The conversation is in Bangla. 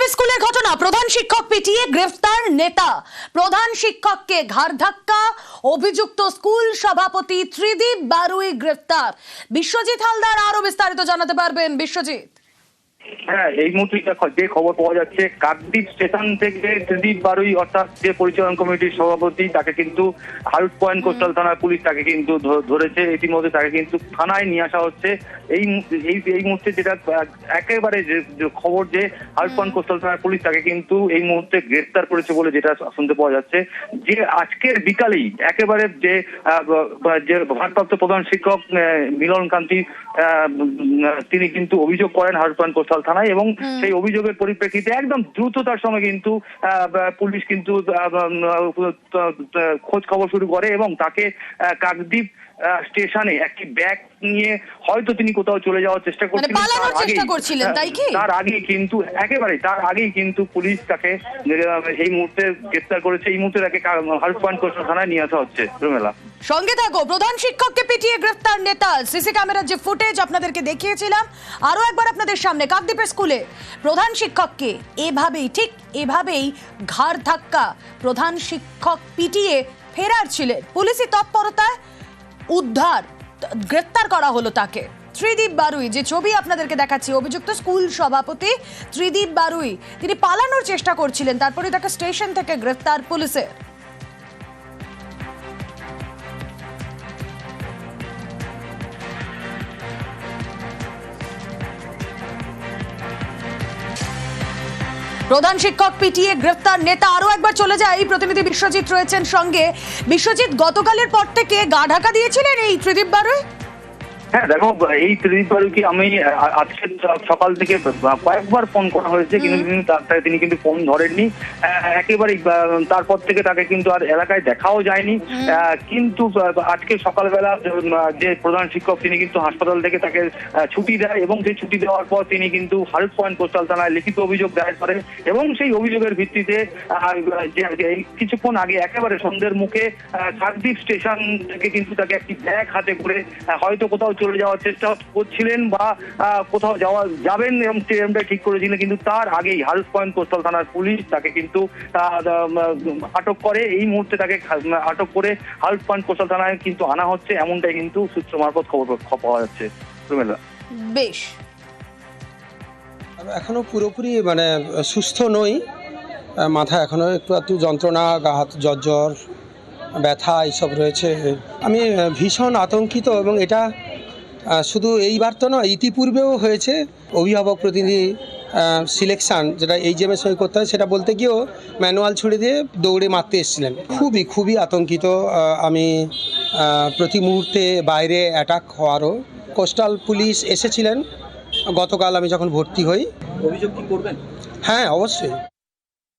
কাকদ্বীপ স্কুলের ঘটনা। প্রধান শিক্ষক পিটিয়ে গ্রেফতার নেতা। প্রধান শিক্ষককে ঘাড় ধাক্কা। অভিযুক্ত স্কুল সভাপতি ত্রিদীপ বারুই গ্রেফতার। বিশ্বজিৎ হালদার আরও বিস্তারিত জানাতে পারবেন বিশ্বজিৎ। হ্যাঁ এই মুহূর্তে যা- খবর পাওয়া যাচ্ছে, কাকদ্বীপ স্টেশন থেকে ত্রিদীপ বারুই, অর্থাৎ যে পরিচালন কমিটির সভাপতি, তাকে কিন্তু পয়েন্ট কোস্টাল থানার পুলিশ তাকে কিন্তু ধরেছে। ইতিমধ্যে তাকে কিন্তু থানায় নিয়ে আসা হচ্ছে। এই এই মুহূর্তে যেটা একেবারে যে খবর যে পয়েন্ট কোস্টাল থানার পুলিশ তাকে কিন্তু এই মুহূর্তে গ্রেফতার করেছে বলে যেটা শুনতে পাওয়া যাচ্ছে। যে আজকের বিকালেই একেবারে যে যে ভারপ্রাপ্ত প্রধান শিক্ষক মিলন কান্তি তিনি কিন্তু অভিযোগ করেন হাউট পয়েন্ট কোস্টাল থানায় এবং সেই অভিযোগের পরিপ্রেক্ষিতে একদম দ্রুততার সঙ্গে কিন্তু আহ, পুলিশ কিন্তু খোঁজ খবর শুরু করে এবং তাকে কাকদ্বীপ স্টেশনে একটি ব্যাগ নিয়ে হয়তো তিনি কোথাও চলে যাওয়ার চেষ্টা করছিলেন মানে পালানোর তার চেষ্টা করছিলেন, তাই কি? তার আগে কিন্তু একেবারে তার আগেই কিন্তু পুলিশ তাকে এই মুহূর্তে গ্রেফতার করেছে এই মুহূর্তে তাকে হাউস পয়েন্ট থানায় নিয়ে আসা হচ্ছে রুমেলা। সঙ্গে থাকো প্রধান শিক্ষককে পিটিয়ে গ্রেফতার নেতা সিসি ক্যামেরার যে ফুটেজ আপনাদেরকে দেখিয়েছিলাম আরও একবার আপনাদের সামনে কাকদ্বীপের স্কুলে। প্রধান শিক্ষককে এভাবেই ঠিক এভাবেই ঘাড় ধাক্কা প্রধান শিক্ষক পিটিয়ে ফেরার ছিলেন। পুলিশি তৎপরতায় উদ্ধার গ্রেফতার করা হলো তাকে। ত্রিদীপ বারুই, যে ছবি আপনাদেরকে দেখাচ্ছি, অভিযুক্ত স্কুল সভাপতি ত্রিদীপ বারুই, তিনি পালানোর চেষ্টা করছিলেন, তারপরে তাকে স্টেশন থেকে গ্রেফতার পুলিশের। প্রধান শিক্ষক পিটিএ গ্রেফতার নেতা আরও একবার চলে যায়। এই প্রতিনিধি বিশ্বজিৎ রয়েছেন সঙ্গে। বিশ্বজিৎ, গতকালের পর থেকে গা ঢাকা দিয়েছিলেন এই ত্রিদীপ বারুই? হ্যাঁ দেখো এই ত্রিদীপ বারুকে আমি আজকে সকাল থেকে কয়েকবার ফোন করা হয়েছে কিন্তু তিনি তার- তিনি কিন্তু ফোন ধরেননি। আহ, একেবারেই তারপর থেকে তাকে কিন্তু আর এলাকায় দেখাও যায়নি। কিন্তু আজকে সকালবেলা যে প্রধান শিক্ষক তিনি কিন্তু হাসপাতাল থেকে তাকে ছুটি দেয় এবং সেই ছুটি দেওয়ার পর তিনি কিন্তু হারুট পয়েন্ট কোস্টাল থানায় লিখিত অভিযোগ দায়ের করেন এবং সেই অভিযোগের ভিত্তিতে কিছুক্ষণ আগে একেবারে সন্ধ্যের মুখে আহ, স্টেশন থেকে কিন্তু তাকে একটি ব্যাগ হাতে করে হয়তো কোথাও চলে যাওয়ার চেষ্টা করছিলেন বা কোথাও যাওয়া যাবেন এবং ট্রেনটা ঠিক করেছিলেন কিন্তু তার আগেই হাউস পয়েন্ট কোস্টাল থানার পুলিশ তাকে কিন্তু আটক করে। এই মুহূর্তে তাকে আটক করে হাউস পয়েন্ট কোস্টাল থানায় কিন্তু আনা হচ্ছে। এমনটাই কিন্তু সূত্র মারফত খবর পাওয়া যাচ্ছে। রুমেলা। বেশ। এখনও পুরোপুরি মানে সুস্থ নই। মাথা এখনও একটু একটু যন্ত্রণা গা হাত জ্বর ব্যথা এইসব রয়েছে। আমি ভীষণ আতঙ্কিত এবং এটা শুধু এইবার তো নয় ইতিপূর্বেও হয়েছে অভিভাবক প্রতিনিধি সিলেকশন যেটা এই জেমে সই করতে হয় সেটা বলতে গিয়েও ম্যানুয়াল ছুড়ে দিয়ে দৌড়ে মারতে এসেছিলেন। খুবই খুবই আতঙ্কিত আমি প্রতি মুহূর্তে বাইরে অ্যাটাক হওয়ারও। কোস্টাল পুলিশ এসেছিলেন। গতকাল আমি যখন ভর্তি হই। অভিযোগ কি করবেন? হ্যাঁ অবশ্যই।